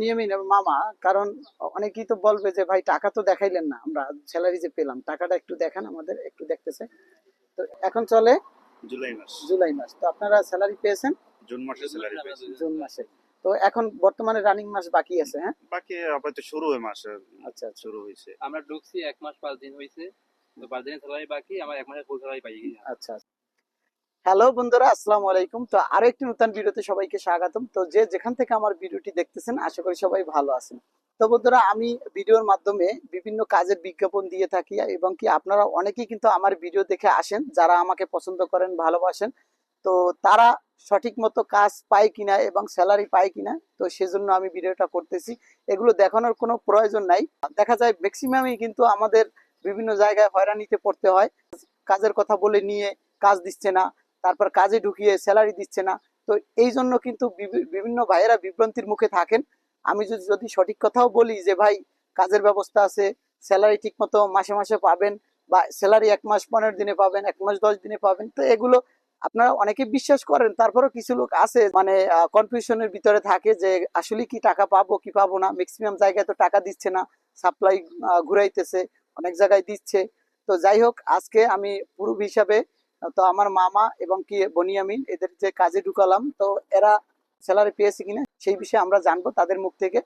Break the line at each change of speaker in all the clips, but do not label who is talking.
বনিয়ামিন এবং মামা কারণ অনেকেই তো বলবে যে ভাই টাকা তো দেখাইলেন না আমরা স্যালারি যে পেলাম টাকাটা একটু দেখান আমাদের একটু দেখতেছে। তো এখন চলে
জুলাই মাস।
জুলাই মাস। তো আপনারা স্যালারি পেয়েছেন?
জুন মাসে স্যালারি পেয়েছি।
জুন মাসে। তো এখন বর্তমানে রানিং মাস বাকি আছে হ্যাঁ?
বাকি আপাতত শুরু হয় মাস
আচ্ছা আচ্ছা।
শুরু হয়েছে।
আমরা ঢুকছি এক মাস পাঁচ দিন হয়েছে তো পাঁচ দিনের স্যালারি বাকি আমার এক মাসের ফুল স্যালারি পাই
আচ্ছা। হ্যালো বন্ধুরা, আসসালামু আলাইকুম। তো আরও একটি নতুন ভিডিওতে সবাইকে স্বাগতম। তো যে যেখান থেকে আমার ভিডিওটি দেখতেছেন, আশা করি সবাই ভালো আছেন। তো বন্ধুরা, আমি ভিডিওর মাধ্যমে বিভিন্ন কাজের বিজ্ঞাপন দিয়ে থাকি এবং কি আপনারা অনেকেই কিন্তু আমার ভিডিও দেখে আসেন, যারা আমাকে পছন্দ করেন, ভালোবাসেন। তো তারা সঠিক মতো কাজ পায় কিনা এবং স্যালারি পায় কিনা, তো সেজন্য আমি ভিডিওটা করতেছি। এগুলো দেখানোর কোনো প্রয়োজন নাই। দেখা যায় ম্যাক্সিমামই কিন্তু আমাদের বিভিন্ন জায়গায় হয়রানিতে পড়তে হয়। কাজের কথা বলে নিয়ে কাজ দিচ্ছে না। তারপর কাজে ঢুকিয়ে স্যালারি দিচ্ছে না। তো এই জন্য কিন্তু বিভিন্ন ভাইয়েরা বিভ্রান্তির মুখে থাকেন। আমি যদি যদি সঠিক কথাও বলি যে, ভাই, কাজের ব্যবস্থা আছে স্যালারি ঠিক মতো মাসে মাসে পাবেন বা স্যালারি এক মাস পনেরো দিনে পাবেন, এক মাস দশ দিনে পাবেন। তো এগুলো আপনারা অনেকে বিশ্বাস করেন, তারপরেও কিছু লোক আছে মানে কনফিউশনের ভিতরে থাকে যে আসলে কি টাকা পাবো, কি পাবো না? ম্যাক্সিমাম জায়গায় তো টাকা দিচ্ছে না সাপ্লাই ঘুরাইতেছে, অনেক জায়গায় দিচ্ছে। তো যাই হোক, আজকে আমি পুরুষ হিসাবে তো আমার মামা এবং কি বনিয়ামিন, এদের যে কাজে ঢুকালাম, তো এরা স্যালারি পেয়েছে কিনা সেই বিষয়ে আমরা জানব তাদের মুখ থেকে।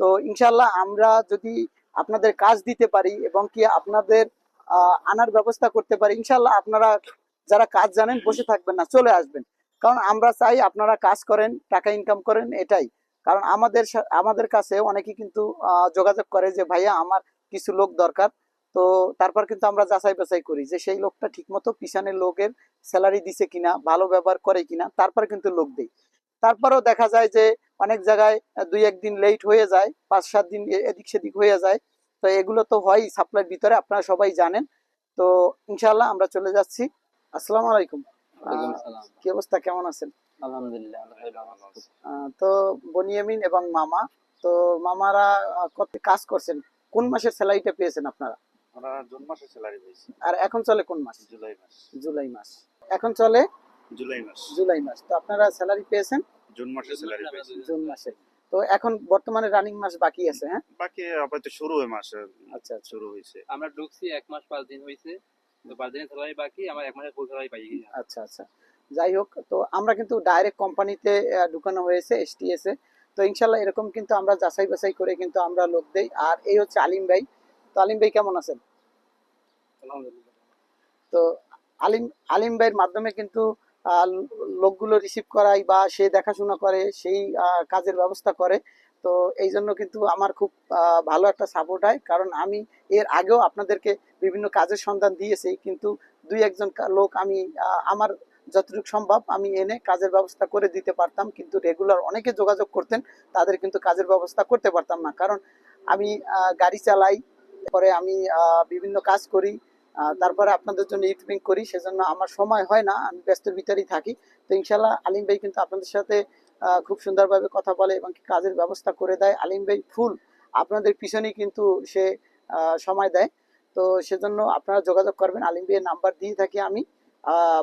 তো ইনশাল্লাহ আমরা যদি আপনাদের কাজ দিতে পারি এবং কি আপনাদের আনার ব্যবস্থা করতে পারি ইনশাল্লাহ আপনারা যারা কাজ জানেন বসে থাকবেন না, চলে আসবেন। কারণ আমরা চাই আপনারা কাজ করেন, টাকা ইনকাম করেন, এটাই। কারণ আমাদের আমাদের কাছে অনেকে কিন্তু যোগাযোগ করে যে, ভাইয়া, আমার কিছু লোক দরকার। তো তারপর কিন্তু আমরা যাচাই বাছাই করি যে সেই লোকটা ঠিকমতো পিছনের লোকের স্যালারি দিছে কিনা ভালো ব্যবহার করে কিনা তারপর কিন্তু লোক দেই তারপরেও দেখা যায় যে অনেক জায়গায় দুই একদিন লেট হয়ে যায় পাঁচ সাত দিন এদিক সেদিক হয়ে যায়। তো এগুলো তো হয় সাপ্লাইয়ের ভিতরে আপনারা সবাই জানেন। তো ইনশাল্লাহ আমরা চলে যাচ্ছি। আসসালামু আলাইকুম। কি অবস্থা? কেমন আছেন?
আলহামদুলিল্লাহ
তো বনিয়ামিন এবং মামা তো মামারা কত কাজ করছেন? কোন মাসের স্যালারিটা পেয়েছেন আপনারা?
আমরা জুন মাসে স্যালারি পেয়েছি
আর এখন চলে কোন মাস?
জুলাই মাস।
জুলাই মাস। এখন চলে?
জুলাই মাস।
জুলাই মাস। তো আপনারা স্যালারি পেয়েছেন?
জুন মাসে স্যালারি পেয়েছি
জুন মাসে। তো এখন বর্তমানে রানিং মাস বাকি আছে হ্যাঁ?
বাকি আপাতত শুরু হয় মাস
আচ্ছা আচ্ছা।
শুরু হয়েছে
আমরা ঢুকছি এক মাস পাঁচ দিন হয়েছে তো পাঁচ দিনের স্যালারি বাকি আমার এক মাসের ফুল স্যালারি পাই গেছি
আচ্ছা আচ্ছা। যাই হোক তো আমরা কিন্তু ডাইরেক্ট কোম্পানিতে ঢুকানো হয়েছে এসটিএস এ। তো ইনশাল্লাহ এরকম কিন্তু আমরা যাচাই বাছাই করে কিন্তু আমরা লোক দেই। আর এই হচ্ছে আলিম ভাই। তো আলিম ভাই কেমন আছেন? তো আলিম আলিম ভাইয়ের মাধ্যমে কিন্তু লোকগুলো রিসিভ করাই বা সে দেখাশোনা করে, সেই কাজের ব্যবস্থা করে। তো এই জন্য কিন্তু আমার খুব ভালো একটা সাপোর্ট হয়। কারণ আমি এর আগেও আপনাদেরকে বিভিন্ন কাজের সন্ধান দিয়েছি, কিন্তু দুই একজন লোক আমি আমার যতটুকু সম্ভব আমি এনে কাজের ব্যবস্থা করে দিতে পারতাম, কিন্তু রেগুলার অনেকে যোগাযোগ করতেন, তাদের কিন্তু কাজের ব্যবস্থা করতে পারতাম না। কারণ আমি গাড়ি চালাই পরে আমি বিভিন্ন কাজ করি তারপরে আপনাদের জন্য ইউটিউবিং করি, সেজন্য আমার সময় হয় না, আমি ব্যস্তের ভিতরেই থাকি। তো ইনশাল্লাহ আলিম ভাই কিন্তু আপনাদের সাথে খুব সুন্দরভাবে কথা বলে এবং কাজের ব্যবস্থা করে দেয়। আলিম ভাই ফুল আপনাদের পিছনেই কিন্তু সে সময় দেয়। তো সেজন্য আপনারা যোগাযোগ করবেন। আলিম ভাইয়ের নাম্বার দিয়ে থাকি আমি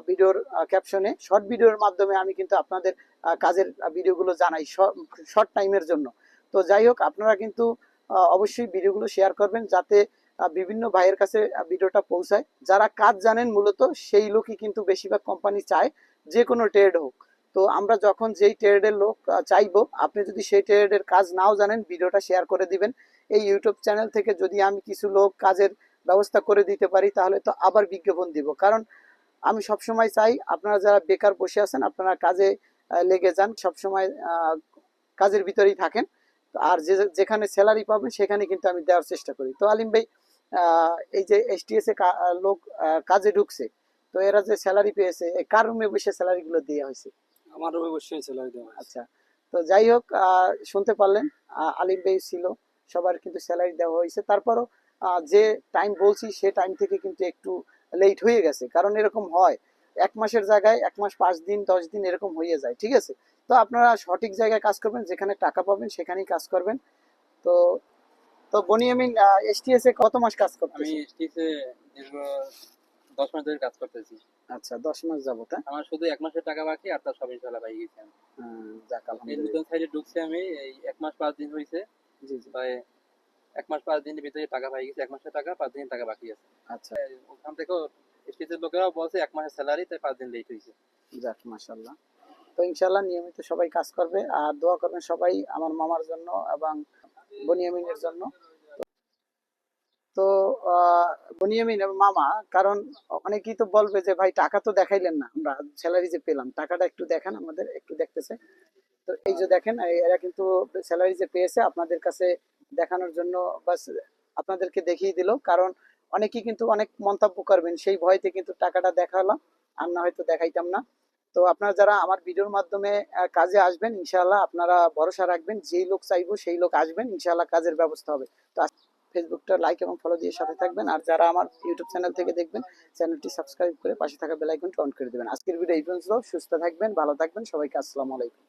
ভিডিওর ক্যাপশনে শর্ট ভিডিওর মাধ্যমে আমি কিন্তু আপনাদের কাজের ভিডিওগুলো জানাই শর্ট টাইমের জন্য। তো যাই হোক, আপনারা কিন্তু অবশ্যই ভিডিওগুলো শেয়ার করবেন যাতে বিভিন্ন ভাইয়ের কাছে ভিডিওটা পৌঁছায়। যারা কাজ জানেন মূলত সেই লোকই কিন্তু বেশিরভাগ কোম্পানি চায় যে কোনো ট্রেড হোক। তো আমরা যখন যেই ট্রেডের লোক চাইব, আপনি যদি সেই ট্রেডের কাজ নাও জানেন, ভিডিওটা শেয়ার করে দিবেন। এই ইউটিউব চ্যানেল থেকে যদি আমি কিছু লোক কাজের ব্যবস্থা করে দিতে পারি, তাহলে তো আবার বিজ্ঞাপন দিব। কারণ আমি সবসময় চাই আপনারা যারা বেকার বসে আছেন, আপনারা কাজে লেগে যান, সবসময় কাজের ভিতরেই থাকেন। আর যে, যেখানে স্যালারি পাবেন, সেখানে কিন্তু আমি দেওয়ার চেষ্টা করি। তো আলিম ভাই এই যে এসটিএস এ লোক কাজে ঢুকছে তো এরা যে স্যালারি পেয়েছে এই কার রুমে বসে স্যালারি গুলো দেওয়া হয়েছে?
আমারও অবশ্যই স্যালারি দেওয়া
আচ্ছা তো যাই হোক শুনতে পারলেন আলিম ভাই ছিল সবার কিন্তু স্যালারি দেওয়া হয়েছে। তারপরও যে টাইম বলছি সে টাইম থেকে কিন্তু একটু লেট হয়ে গেছে কারণ এরকম হয়। এক মাসের জায়গায় এক মাস পাঁচ দিন দশ দিন এরকম হয়ে যায় ঠিক আছে? তো আপনারা সঠিক জায়গায় কাজ করবেন যেখানে টাকা পাবেন সেখানেই কাজ করবেন। তো তো বনিয়ামিন এসটিএস এ কত মাস কাজ
আমি
করতেছেন
এসটিসে দীর্ঘ দশ মাস ধরে কাজ করতেছি।
আচ্ছা দশ মাস যাবত হ্যাঁ?
আমার শুধু এক মাসের টাকা বাকি আর তার সব ইনশাল্লাহ পাই গেছি আমি
যাক আলহামদুলিল্লাহ।
নতুন সাইডে ঢুকছে আমি এই এক মাস পাঁচ দিন হয়েছে
জি জি।
প্রায় এক মাস পাঁচ দিনের ভিতরে টাকা পাই গেছি এক মাসের টাকা পাঁচ দিনের টাকা বাকি আছে।
আচ্ছা।
ওখান থেকেও স্টেজের লোকেরাও বলছে এক মাসের স্যালারি তাই পাঁচ দিন লেট হয়েছে
যাক মাশাল্লাহ তো ইনশাল্লাহ নিয়মিত সবাই কাজ করবে আর দোয়া করবেন সবাই আমার মামার জন্য এবং বনিয়ামিনের জন্য। তো বনিয়ামিন মামা, কারণ অনেকেই তো বলবে যে, ভাই, টাকা তো দেখাইলেন না, আমরা স্যালারি যে পেলাম, টাকাটা একটু দেখান, আমাদের একটু দেখতেছে। তো এই যে দেখেন এরা কিন্তু স্যালারি যে পেয়েছে, আপনাদের কাছে দেখানোর জন্য বাস আপনাদেরকে দেখিয়ে দিল। কারণ অনেকেই কিন্তু অনেক মন্তব্য করবেন, সেই ভয়তে কিন্তু টাকাটা দেখালাম, আর না হয়তো দেখাইতাম না। তো আপনারা যারা আমার ভিডিওর মাধ্যমে কাজে আসবেন, ইনশাআল্লাহ আপনারা ভরসা রাখবেন, যেই লোক চাইব সেই লোক আসবেন, ইনশাআল্লাহ কাজের ব্যবস্থা হবে। তো ফেসবুকটা লাইক এবং ফলো দিয়ে সাথে থাকবেন, আর যারা আমার ইউটিউব চ্যানেল থেকে দেখবেন চ্যানেলটি সাবস্ক্রাইব করে পাশে থাকা বেলাইকনটি অন করে দেবেন। আজকের ভিডিও এই পর্যন্ত, সুস্থ থাকবেন, ভালো থাকবেন, সবাইকে আসসালামু আলাইকুম।